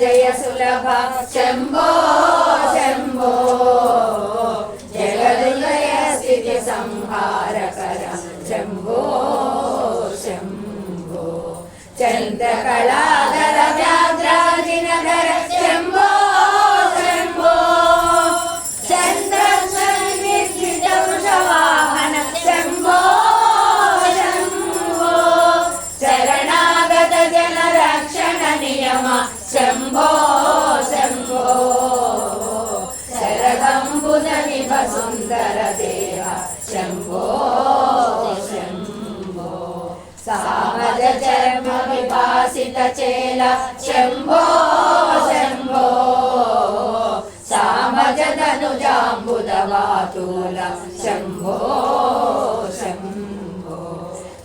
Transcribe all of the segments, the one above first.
జయ సులభ శంభో శంభో జగదులయ స్థితి సంహారకర శంభో శంభో చంద్రకళా సామజ చర్మ విభాసిత చేల శంభో శంభో. సామజ ధనుజాంబుద వాతూల శంభో శంభో.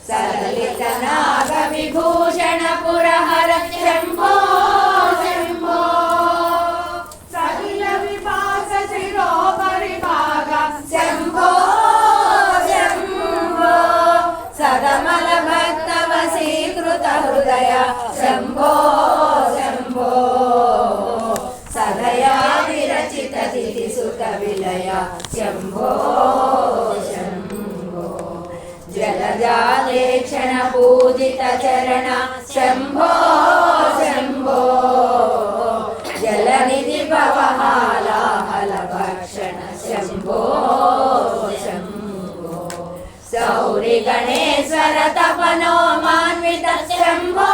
సలిత నాగ విభూషణ పురహర శంభో. హృదయ శంభో శంభో. సదయా విరచిత తిథి సుత విలయ సౌరి గణేశ్వర తపనో మాన్విత శంభో